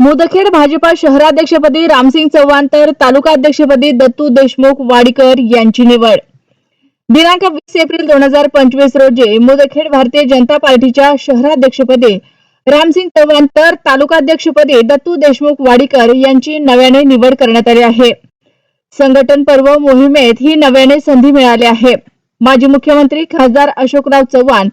मुदखेड भाजपा शहराध्यक्षपदी रामसिंग चव्हाण तर तालुकाध्यक्षपदी दत्तू देशमुख वाडीकर यांची निवड. दिनांक वीस एप्रिल दोन हजार पंचवीस रोजी मुदखेड भारतीय जनता पार्टीच्या शहराध्यक्षपदी रामसिंग चव्हाण तर तालुकाध्यक्षपदी दत्तू देशमुख वाडीकर यांची नव्याने निवड करण्यात आली आहे. संघटन पर्व मोहिमेत ही नव्याने संधी मिळाली आहे. माजी मुख्यमंत्री खासदार अशोकराव चव्हाण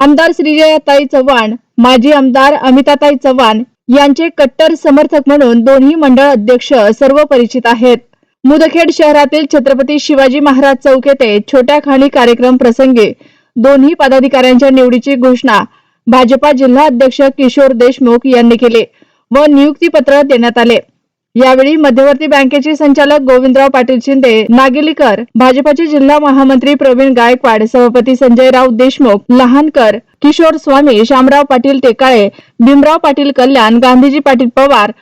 आमदार श्रीजयाताई चव्हाण माजी आमदार अमिताताई चव्हाण यांचे कट्टर समर्थक म्हणून दोन्ही मंडळ अध्यक्ष सर्व परिचित आहेत. मुदखेड शहरातील छत्रपती शिवाजी महाराज चौक येथे छोट्या खाणी कार्यक्रम प्रसंगी दोन्ही पदाधिकाऱ्यांच्या निवडीची घोषणा भाजपा जिल्हा अध्यक्ष किशोर देशमुख यांनी केली व नियुक्तीपत्र देण्यात आले. यावेळी मध्यवर्ती बँकेचे संचालक गोविंदराव पाटील शिंदे नागेलीकर भाजपाचे जिल्हा महामंत्री प्रवीण गायकवाड सभापती संजयराव देशमुख लहानकर किशोर स्वामी शामराव पाटील टेकाळे भीमराव पाटील कल्याण गांधीजी पाटील पवार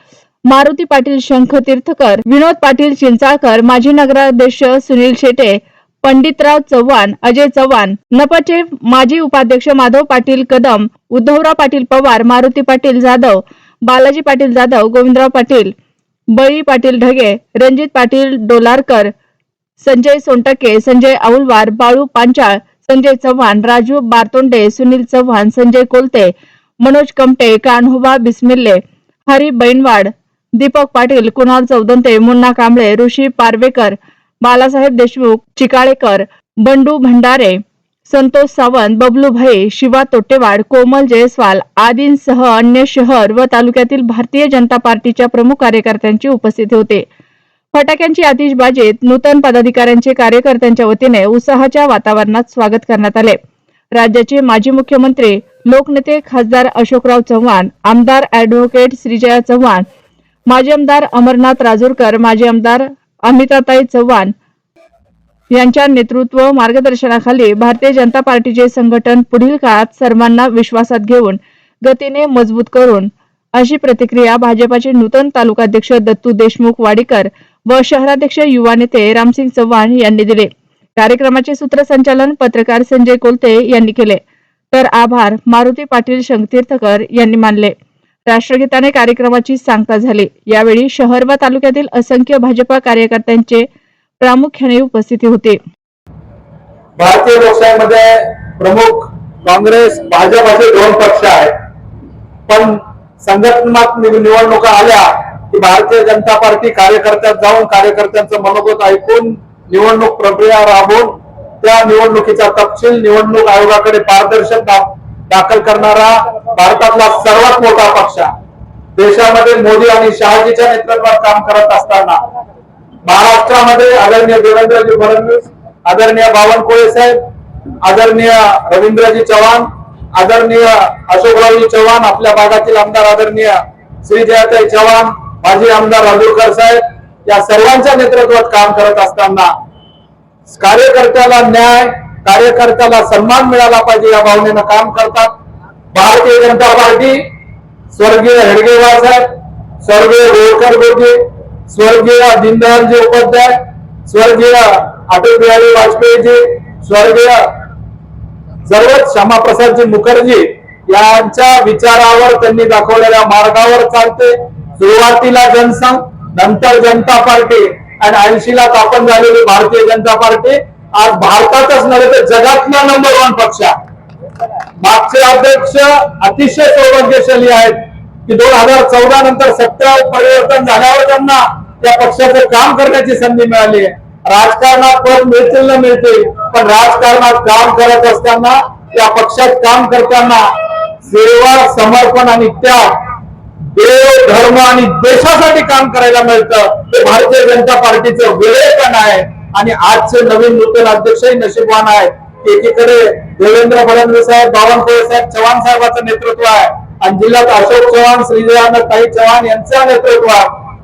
मारुती पाटील शंख तीर्थकर विनोद पाटील चिंचाळकर माजी नगराध्यक्ष सुनील शेटे पंडितराव चव्हाण अजय चव्हाण नपचे माजी उपाध्यक्ष माधव पाटील कदम उद्धवराव पाटील पवार मारुती पाटील जाधव बालाजी पाटील जाधव गोविंदराव पाटील बळी पाटील ढगे रणजित पाटील डोलारकर संजय सोनटके संजय औलवार बाळू पांचाळ संजय चव्हाण राजू बारतोंडे सुनील चव्हाण संजय कोलते मनोज कमटे कान्होबा बिस्मिल्ले हरी बैनवाड दीपक पाटील कुणाल चौदंते मुन्ना कांबळे ऋषी पारवेकर बालासाहेब देशमुख चिकाळेकर बंडू भंडारे संतोष सावंत बबलूभाई शिवा तोटेवाड कोमल जयस्वाल आदींसह अन्य शहर व तालुक्यातील भारतीय जनता पार्टीच्या प्रमुख कार्यकर्त्यांची उपस्थिती होते. फटाक्यांची आतिषबाजीत नूतन पदाधिकाऱ्यांचे कार्यकर्त्यांच्या वतीने उत्साहाच्या वातावरणात स्वागत करण्यात आले. राज्याचे माजी मुख्यमंत्री लोकनेते खासदार अशोकराव चव्हाण आमदार ऍडव्होकेट श्रीजया चव्हाण माजी आमदार अमरनाथ राजूरकर माजी आमदार अमिताताई चव्हाण यांच्या नेतृत्व मार्गदर्शनाखाली भारतीय जनता पार्टीचे संघटन पुढील काळात सर्वांना विश्वासात घेऊन गतीने मजबूत करून अशी प्रतिक्रिया भाजपाचे नूतन तालुकाध्यक्ष दत्तू देशमुख वाडीकर व शहराध्यक्ष युवा नेते रामसिंग चव्हाण यांनी दिले. कार्यक्रमाचे सूत्रसंचालन पत्रकार संजय कोलते यांनी केले. तर आभार मारुती पाटील शंकतीर्थकर यांनी मानले. राष्ट्रगीताने कार्यक्रमाची सांगता झाली. यावेळी शहर व तालुक्यातील असंख्य भाजपा कार्यकर्त्यांचे प्रामुख्याने उपस्थिती होते. भारतीय लोकशाहीमध्ये प्रमुख काँग्रेस भाजप असे दोन पक्ष आहेत. पण संघटनात्मक निवडणुका आल्या की भारतीय जनता पार्टी कार्यकर्त्यात जाऊन कार्यकर्त्यांचं मनोगत ऐकून निवडणूक प्रक्रिया राबवून त्या निवडणुकीचा तपशील निवडणूक आयोगाकडे पारदर्शक दाखल करणारा भारतातला सर्वात मोठा पक्ष. देशामध्ये मोदी आणि शहाजीच्या नेतृत्वात काम करत असताना महाराष्ट्रामध्ये आदरणीय देवेंद्रजी फडणवीस आदरणीय बावनकुळे साहेब आदरणीय रवींद्रजी चव्हाण आदरणीय अशोकरावजी चव्हाण आपल्या भागातील आमदार आदरणीय श्री जयाताई चव्हाण माजी आमदार राजूरकर साहेब या सर्वांच्या नेतृत्वात काम करत असताना कार्यकर्त्याला न्याय कार्यकर्त्याला सन्मान मिळाला पाहिजे या भावनेनं काम करतात. भारतीय जनता पार्टी स्वर्गीय हेडगेवार साहेब स्वर्गीय गोळकर गोगे स्वर्गीय दीनदयालजी उपाध्याय स्वर्गीय अटल बिहारी वाजपेयीजी स्वर्गीय सर्वच श्यामाप्रसादजी मुखर्जी यांच्या विचारावर त्यांनी दाखवलेल्या मार्गावर चालते. सुरुवातीला जनसंघ नंतर जनता पार्टी आणि ऐंशीला स्थापन झालेली भारतीय जनता पार्टी. आज भारतातच नव्हे तर जगातला नंबर वन पक्ष आहे. मागचे अध्यक्ष अतिशय सौभाग्यशाली आहेत. की दोन हजार चौदा नंतर सत्ता परिवर्तन झाल्यावर त्यांना त्या पक्षाचं काम करण्याची संधी मिळाली आहे. राजकारणात पद मिळतील ना मिळतील पण राजकारणात काम करत असताना त्या पक्षात काम करताना सेवा समर्पण आणि त्याग देव धर्म आणि देशासाठी काम करायला मिळतं. ते भारतीय जनता पार्टीचं वेळेपण आहे आणि आजचे नवीन नूतन अध्यक्षही नशीबवान आहेत. एकीकडे देवेंद्र फडणवीस साहेब बावनकुळे साहेब चव्हाण साहेबांचं नेतृत्व आहे. आणि जिल्ह्यात अशोक चव्हाण श्रीजयानंद ताई चव्हाण यांच्या नेतृत्व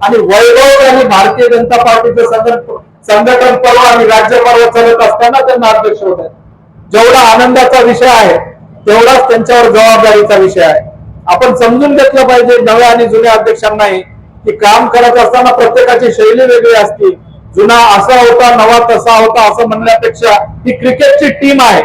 आणि वैभव आणि भारतीय जनता पार्टीचं संघटन संघटन पर्व आणि राज्य पर्व चालत असताना त्यांना अध्यक्ष होत आहेत. जेवढा आनंदाचा विषय आहे तेवढाच त्यांच्यावर जबाबदारीचा विषय आहे. आपण समजून घेतलं पाहिजे नव्या आणि जुन्या अध्यक्षांनाही की काम करत असताना प्रत्येकाची शैली वेगळी असते. जुना असा होता नवा तसा होता असं म्हणण्यापेक्षा ही क्रिकेटची टीम आहे.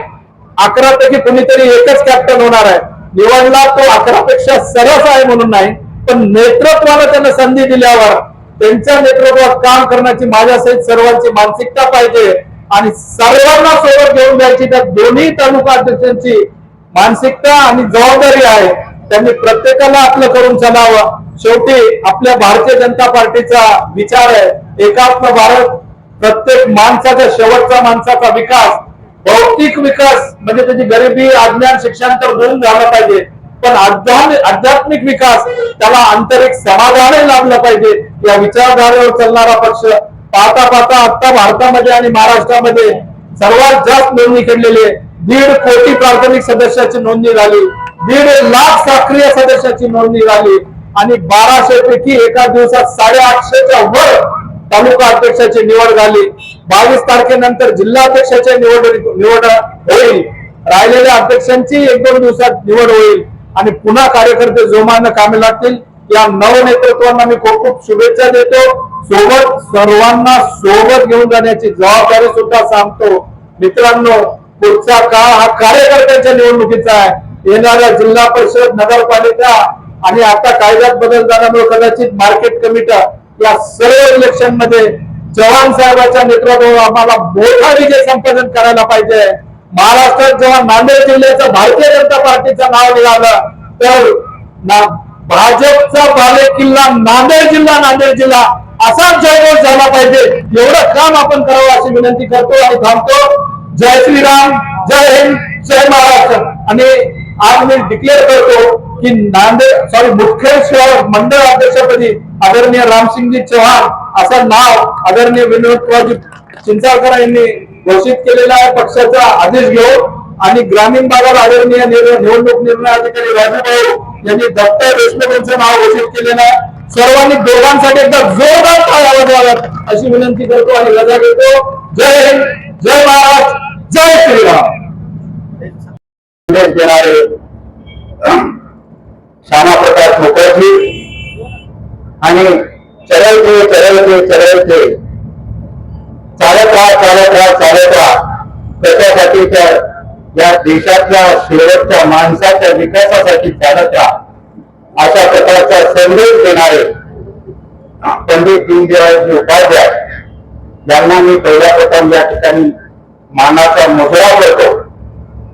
अकरा पैकी कुणीतरी एकच कॅप्टन होणार आहे. निवडला तो अकरा पेक्षा सरस आहे म्हणून नाही पण नेतृत्वाला त्यांना संधी दिल्यावर त्यांच्या नेतृत्वात काम करण्याची माझ्यासहित सर्वांची मानसिकता पाहिजे आणि सर्वांना सोबत घेऊन द्यायची त्या दोन्ही तालुका अध्यक्षांची मानसिकता आणि जबाबदारी आहे. त्यांनी प्रत्येकाला आपलं करून चालावं. शेवटी आपल्या भारतीय जनता पार्टीचा विचार आहे एकात्म भारत प्रत्येक माणसाचा शेवटचा माणसाचा विकास. भौतिक विकास म्हणजे त्याची गरिबी अज्ञान शिक्षण तर दूर झालं पाहिजे. पण आध्यात्मिक विकास त्याला आंतरिक समाधानही लाभलं पाहिजे. या विचारधारेवर चालणारा पक्ष पाहता पाहता आता भारतामध्ये आणि महाराष्ट्रामध्ये सर्वात जास्त नोंदणी केलेली दीड कोटी प्राथमिक सदस्याची नोंदणी झाली. दीड लाख सक्रिय सदस्याची नोंदणी झाली. आणि बाराशे पैकी एका दिवसात साडेआठशेच्या वर तालुका अध्यक्षाची निवड झाली. बावीस तारखेनंतर जिल्हाध्यक्षाची निवड निवड होईल. राहिलेल्या अध्यक्षांची एक दोन दिवसात निवड होईल. आणि पुन्हा कार्यकर्ते जोमानं कामे लागतील. या नव नेतृत्वांना मी खूप खूप शुभेच्छा देतो. सोबत सर्वांना सोबत घेऊन जाण्याची जबाबदारी सुद्धा सांगतो. मित्रांनो पुढचा काळ हा कार्यकर्त्यांच्या निवडणुकीचा आहे. येणाऱ्या जिल्हा परिषद नगरपालिका आणि आता कायद्यात बदल झाल्यामुळे कदाचित मार्केट कमिटी या सर्व इलेक्शनमध्ये जवान साहेबांच्या नेतृत्वावर आम्हाला मोठा विजय संपादन करायला पाहिजे. महाराष्ट्रात जेव्हा नांदेड जिल्ह्याचं भारतीय जनता पार्टीचं नाव निघालं तर भाजपचा बाले किल्ला नांदेड जिल्हा नांदेड जिल्हा असाच जयघोष झाला पाहिजे. एवढं काम आपण करावं अशी विनंती करतो आणि थांबतो. जय श्रीराम जय हिंद जय महाराष्ट्र. आणि आज मी डिक्लेअर करतो की नांदेड सॉरी मुख्य शहर मंडळ अध्यक्षपदी आदरणीय रामसिंगजी चव्हाण असं नाव आदरणीय विनोद चिंचाळकर यांनी घोषित केलेला आहे पक्षाचा आदेश घेऊन. आणि ग्रामीण भागात आदरणीय निवडणूक निर्णय अधिकारी राजूभाऊ यांनी दत्ता देशमुख यांचं नाव घोषित केलेलं आहे. सर्वांनी दोघांसाठी एकदा जोरदार टाळ्या वाजवाव्यात अशी विनंती करतो आणि रजा घेतो. जय हिंद जय महाराज जय श्रीराम. देणारे श्यामाप्रकाश मुखर्जी आणि चरळते चरळते चरळते चालत राहा चालत राहा चालत राहा. त्याच्यासाठी तर या देशातल्या शेवटच्या माणसाच्या विकासासाठी चालत राहा. अशा प्रकारचा संदेश देणारे पंडित दीनदयाळजी उपाध्याय यांना मी पहिल्या प्रथम या ठिकाणी मानाचा मुजरा करतो.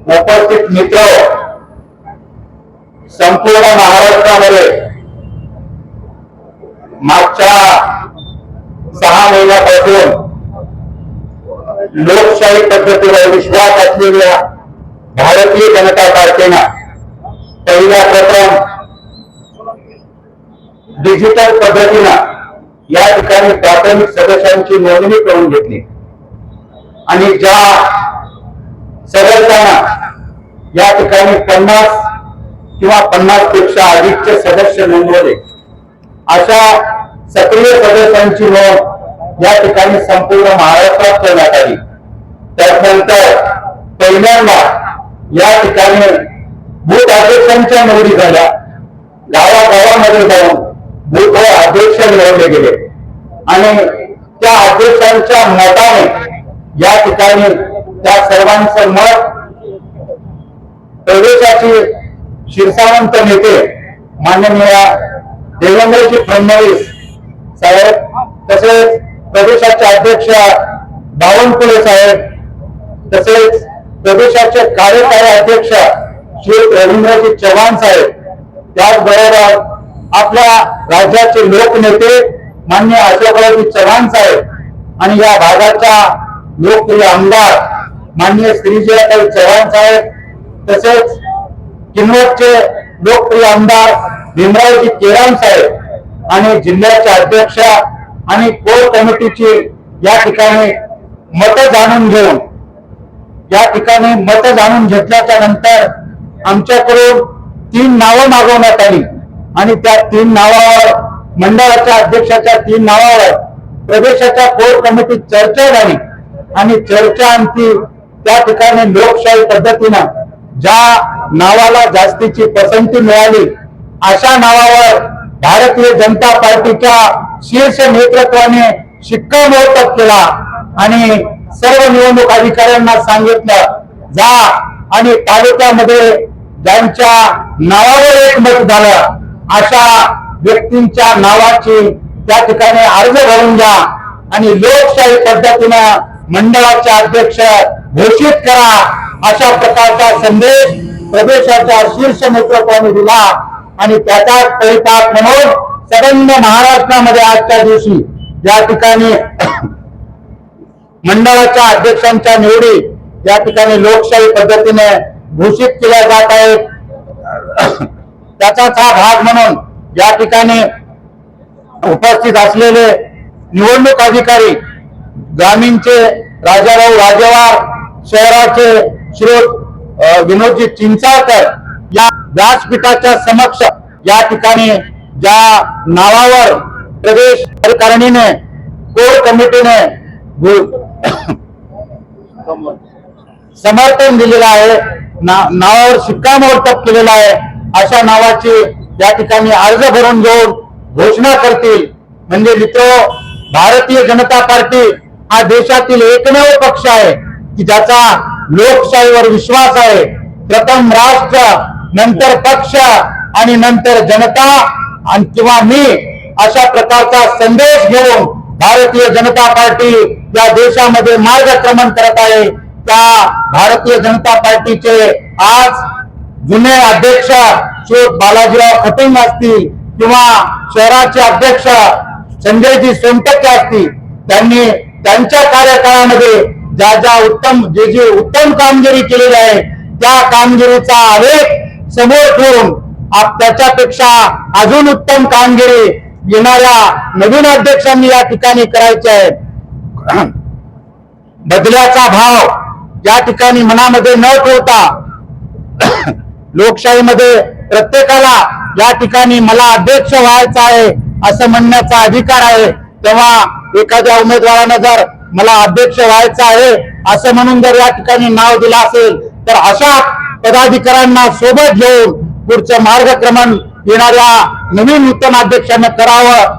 उपस्थित मित्र संपूर्ण महाराष्ट्रामध्ये मागच्या सहा महिन्यापासून लोकशाही पद्धतीवर विश्वास असलेल्या भारतीय जनता पार्टीनं पहिल्या प्रथम डिजिटल पद्धतीनं या ठिकाणी प्राथमिक सदस्यांची नोंदणी करून घेतली. आणि ज्या सदस्यांना या ठिकाणी पन्नास किंवा पन्नासपेक्षा अधिकचे सदस्य नोंदवले अशा सक्रिय सदस्यांची नोंद या ठिकाणी संपूर्ण महाराष्ट्रात करण्यात आली. त्यानंतर पहिल्यांदा या ठिकाणी बूथ अध्यक्षांच्या निवडी झाल्या. गावागावामध्ये जाऊन बूथ अध्यक्ष निवडले गेले. आणि त्या अध्यक्षांच्या मताने या ठिकाणी त्या सर्वांचं मत प्रदेशाचे शिरसावंत नेते माननीय देवेंद्रजी फडणवीस साहेब तसेच प्रदेशाचे अध्यक्ष बावनकुळे साहेब तसेच प्रदेशाचे कार्यकारी अध्यक्ष श्री रवींद्रजी चव्हाण साहेब त्याचबरोबर आपल्या राज्याचे लोकनेते मान्य अशोकरावजी चव्हाण साहेब आणि या भागाच्या लोकप्रिय आमदार मान्य श्रीजयाताई चव्हाण साहेब तसेच किनवटचे लोकप्रिय आमदार भीमरावजी केराम साहेब आणि जिल्ह्याचे अध्यक्ष आणि कोर कमिटीची या ठिकाणी मत जाणून घेऊन या ठिकाणी मत जाणून घेतल्याच्या नंतर आमच्याकडून तीन नावं मागवण्यात आली. आणि त्या तीन नावावर मंडळाच्या अध्यक्षाच्या तीन नावावर प्रदेशाच्या कोर कमिटीत चर्चा झाली. आणि चर्चा आणखी त्या ठिकाणी लोकशाही पद्धतीनं ज्या नावाला जास्तीची पसंती मिळाली अशा नावावर भारतीय जनता पार्टीच्या शीर्ष नेतृत्वाने शिक्कामोर्तब केला आणि सर्व निवडणूक अधिकाऱ्यांना सांगितलं जा आणि तालुक्यामध्ये ज्यांच्या नावावर एक मत झालं अशा व्यक्तींच्या नावाची त्या ठिकाणी अर्ज भरून द्या आणि लोकशाही पद्धतीनं मंडळाचे अध्यक्ष घोषित करा अशा प्रकारचा संदेश प्रदेशाच्या शीर्ष नेतृत्वाने दिला. आणि त्याचा परिपाक म्हणून संबंध महाराष्ट्रामध्ये आजच्या दिवशी या ठिकाणी मंडळाच्या अध्यक्षांच्या निवडी या ठिकाणी लोकशाही पद्धतीने घोषित केल्या जात आहेत. त्याचाच हा भाग म्हणून या ठिकाणी उपस्थित असलेले निवडणूक अधिकारी ग्रामीणचे राजाराव राजेवार शहराचे श्रोत विनोदजी चिंचाळकर व्यासपीठाच्या समक्ष या ठिकाणी ज्या नावावर प्रदेश कार्यकारिणीने कोर कमिटीने समर्थन दिलेलं आहे ना- नावावर शिक्कामोर्तब केलेला आहे अशा नावाची या ठिकाणी अर्ज भरून घेऊन घोषणा करतील. म्हणजे मित्र भारतीय जनता पार्टी हा देशातील एकमेव पक्ष आहे की ज्याचा लोकशाहीवर विश्वास आहे. प्रथम राष्ट्र नंतर पक्ष आणि नंतर जनता आणि किंवा मी अशा प्रकारचा संदेश घेऊन भारतीय जनता पार्टी या देशामध्ये मार्गक्रमण करत आहे. त्या भारतीय जनता पार्टीचे आज जुने अध्यक्ष श्री बालाजीराव खटिंग असतील किंवा शहराचे अध्यक्ष संजयजी सोनटक्के असतील त्यांनी त्यांच्या कार्यकाळामध्ये ज्या ज्या उत्तम जे जे उत्तम कामगिरी केलेली आहे त्या कामगिरीचा आवेग समोर ठेवून त्याच्यापेक्षा अजून उत्तम कामगिरी येणाऱ्या नवीन अध्यक्षांनी या ठिकाणी करायची आहे बदल्याचा भाव या ठिकाणी मनामध्ये न ठेवता लोकशाहीमध्ये प्रत्येकाला या ठिकाणी मला अध्यक्ष व्हायचा आहे असं म्हणण्याचा अधिकार आहे. तेव्हा एखाद्या उमेदवारानं जर मला अध्यक्ष व्हायचं आहे असं म्हणून जर या ठिकाणी नाव दिलं असेल तर अशा पदाधिकाऱ्यांना सोबत घेऊन पुढचं मार्गक्रमण येणाऱ्या नवीन नूतन अध्यक्षांना करावं.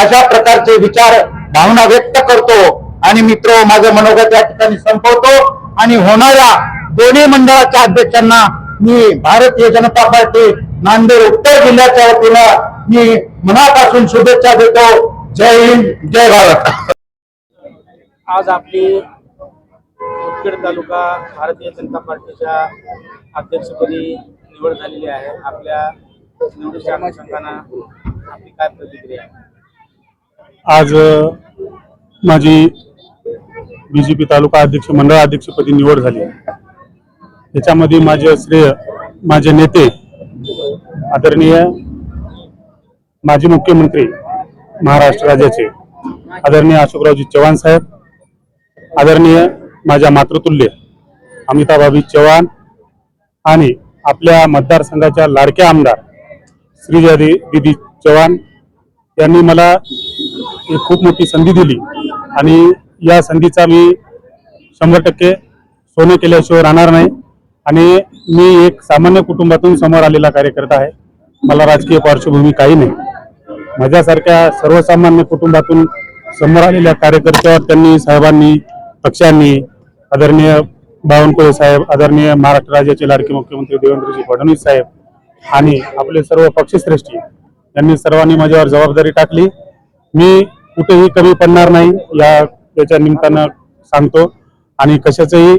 अशा प्रकारचे विचार भावना व्यक्त करतो आणि मित्र माझं मनोगत या ठिकाणी संपवतो. आणि होणाऱ्या दोन्ही मंडळाच्या अध्यक्षांना मी भारतीय जनता पार्टी नांदेड उत्तर जिल्ह्याच्या वतीनं मी मनापासून शुभेच्छा देतो. जय हिंद जय भारत. आज आपली मुदखेड तालुका भारतीय जनता पार्टीच्या अध्यक्षपदी निवड झालेली आहे. आपल्या निवडीच्या अनुषंगानं आपली काय प्रतिक्रिया आज माझी बी जे पी तालुका अध्यक्ष मंडळ अध्यक्षपदी निवड झाली आहे. त्याच्यामध्ये माझे श्रेय माझे नेते आदरणीय माजी मुख्यमंत्री महाराष्ट्र राज्याचे आदरणीय अशोकरावजी चव्हाण साहेब आदरणीय माझ्या मातृतुल्य अमिताभाभी चव्हाण आणि आपल्या मतदारसंघाच्या लाडक्या आमदार श्रीजा दि- दिदी चव्हाण यांनी मला एक खूप मोठी संधी दिली. आणि या संधीचा मी शंभर टक्के सोने केल्याशिवाय राहणार नाही. आणि मी एक सामान्य कुटुंबातून समोर आलेला कार्यकर्ता आहे. मला राजकीय पार्श्वभूमी काही नाही. माझ्यासारख्या सर्वसामान्य कुटुंबातून समोर आलेल्या कार्यकर्त्यावर त्यांनी साहेबांनी पक्षांनी आदरणीय बावनकुळे साहेब आदरणीय महाराष्ट्र राज्याचे लाडके मुख्यमंत्री देवेंद्रजी फडणवीस साहेब आणि आपले सर्व पक्षश्रेष्ठी यांनी सर्वांनी माझ्यावर जबाबदारी टाकली. मी कुठेही कमी पडणार नाही या याच्या निमित्तानं सांगतो. आणि कशाचंही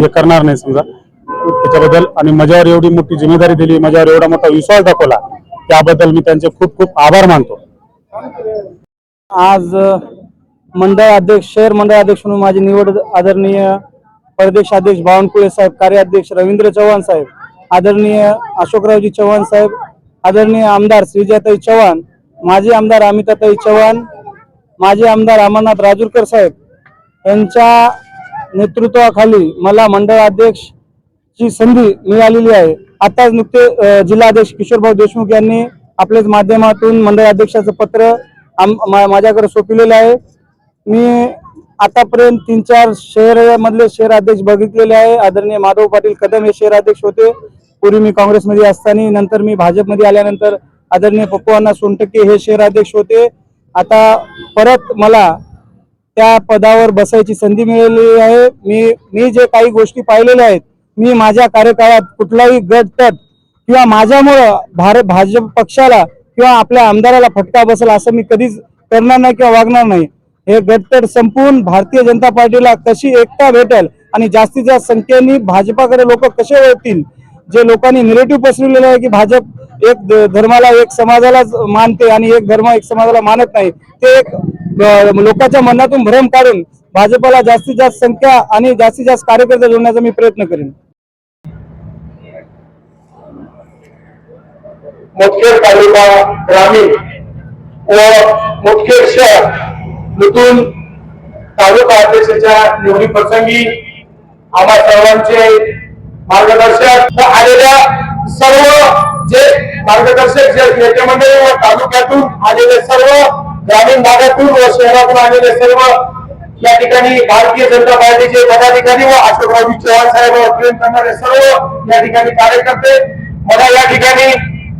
हे करणार नाही समजा. त्याच्याबद्दल आणि माझ्यावर एवढी मोठी जिम्मेदारी दिली माझ्यावर एवढा मोठा विश्वास दाखवला त्याबद्दल मी त्यांचे खूप खूप आभार मानतो. आज मंडळ अध्यक्ष शहर मंडळ अध्यक्ष म्हणून माझी निवड आदरणीय प्रदेश अध्यक्ष बावनकुळे साहेब कार्याध्यक्ष रवींद्र चव्हाण साहेब आदरणीय अशोकरावजी चव्हाण साहेब आदरणीय आमदार श्रीजाताई चव्हाण माजी आमदार अमिताताई चव्हाण माजी आमदार अमरनाथ राजूरकर साहेब यांच्या नेतृत्वाखाली मला मंडळ अध्यक्ष ची संधी मिळालेली आहे. आताच नुकते जिल्हाध्यक्ष किशोरभाऊ देशमुख यांनी आपल्याच माध्यमातून मंडळ अध्यक्षाचं पत्र आम- मा- माझ्याकडे सोपविलेलं आहे. मी आतापर्यंत तीन चार शहर मधले शहर अध्यक्ष बघितलेले आहे. आदरणीय माधव पाटील कदम हे शहर अध्यक्ष होते. पूर्वी मी काँग्रेसमध्ये असताना नंतर मी भाजपमध्ये आल्यानंतर आदरणीय पप्पू अण्णा सोनटक्के हे शहर अध्यक्ष होते. आता परत मला त्या पदावर बसायची संधी मिळालेली आहे. मी मी जे काही गोष्टी पाहिलेल्या आहेत मी माझ्या कार्यकाळात कुठलाही गट तट किंवा माझ्यामुळं भारत भाजप पक्षाला किंवा आपल्या आमदाराला फटका बसेल असं मी कधीच करणार नाही किंवा वागणार नाही. हे गटतट संपून भारतीय जनता पार्टीला कशी एकता भेटेल आणि जास्तीत जास्त संख्येने भाजपाकडे लोक कसे वळतील? जे लोकांनी निगेटिव्ह पसरवलेलं आहे की भाजप एक धर्माला एक समाजालाच मानते आणि एक धर्म एक समाजाला मानत नाही ते एक लोकांच्या मनातून भ्रम काढून भाजपला जास्तीत जास्त संख्या आणि जास्तीत जास्त कार्यकर्ते जोडण्याचा मी प्रयत्न करेन. मुदखेड तालुका ग्रामीण व मुदखेड शहर. नूतन तालुका अध्यक्षाच्या निवडी प्रसंगी आम्हा सर्वांचे मार्गदर्शक आलेल्या सर्व जे मार्गदर्शक जे नेते मंडळी व तालुक्यातून आलेले सर्व ग्रामीण भागातून व शहरातून आलेले सर्व या ठिकाणी भारतीय जनता पार्टीचे पदाधिकारी व अशोकरावजी चव्हाण साहेब प्रेम करणारे सर्व या ठिकाणी कार्यकर्ते. मला या ठिकाणी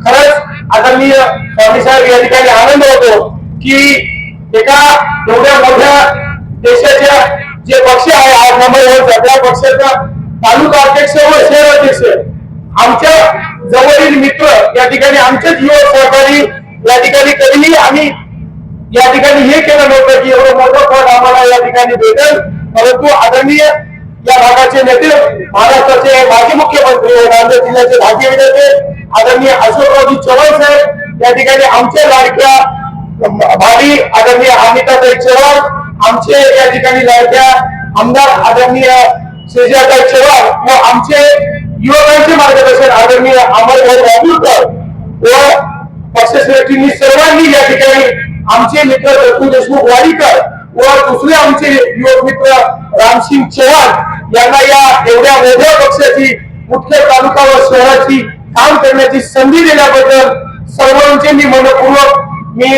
खरंच आदरणीय स्वामी साहेब या ठिकाणी आनंद होतो की एका एवढ्या मोठ्या देशाच्या जे पक्ष आहे आज नंबर त्या पक्षाचा तालुका अध्यक्ष व शहर अध्यक्ष. आमच्या जवळील मित्र या ठिकाणी आमचेच युवक सहकारी या ठिकाणी कधीही आम्ही या ठिकाणी हे केलं नव्हतं की एवढं मोठं फळ आम्हाला या ठिकाणी भेटेल. परंतु आदरणीय या भागाचे नेते महाराष्ट्राचे माजी मुख्यमंत्री नांदेड जिल्ह्याचे भाग्य विजेते आदरणीय अशोकरावजी चव्हाण साहेब या ठिकाणी आमच्या लाडक्या भावी आदरणीय अमिताताई चव्हाण आमचे या ठिकाणी लाडक्या आमदार आदरणीय श्रीजाताई चव्हाण व आमचे युवकांचे मार्गदर्शन आदरणीय अमरभाई राजूरकर व पक्षश्रेष्ठींनी सर्वांनी या ठिकाणी आमचे मित्र दत्तू देशमुख वाडीकर व दुसरे आमचे युवक मित्र रामसिंग चव्हाण यांना या एवढ्या मोठ्या पक्षाची मुख्य तालुका व शहराची काम करण्याची संधी देण्याबद्दल सर्वांचे मी मनपूर्वक मी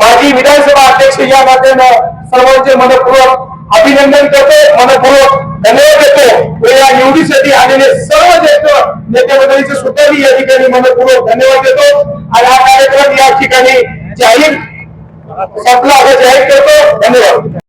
माजी विधानसभा अध्यक्ष या नात्यानं सर्वांचे मनपूर्वक अभिनंदन करतो मनपूर्वक धन्यवाद देतो. व या निवडीसाठी आलेले सर्व ज्येष्ठ नेते मंडळीचे सुद्धा मी या ठिकाणी मनपूर्वक धन्यवाद देतो. आणि हा कार्यक्रम या ठिकाणी जाहीर संपला. असं जाहीर करतो. धन्यवाद.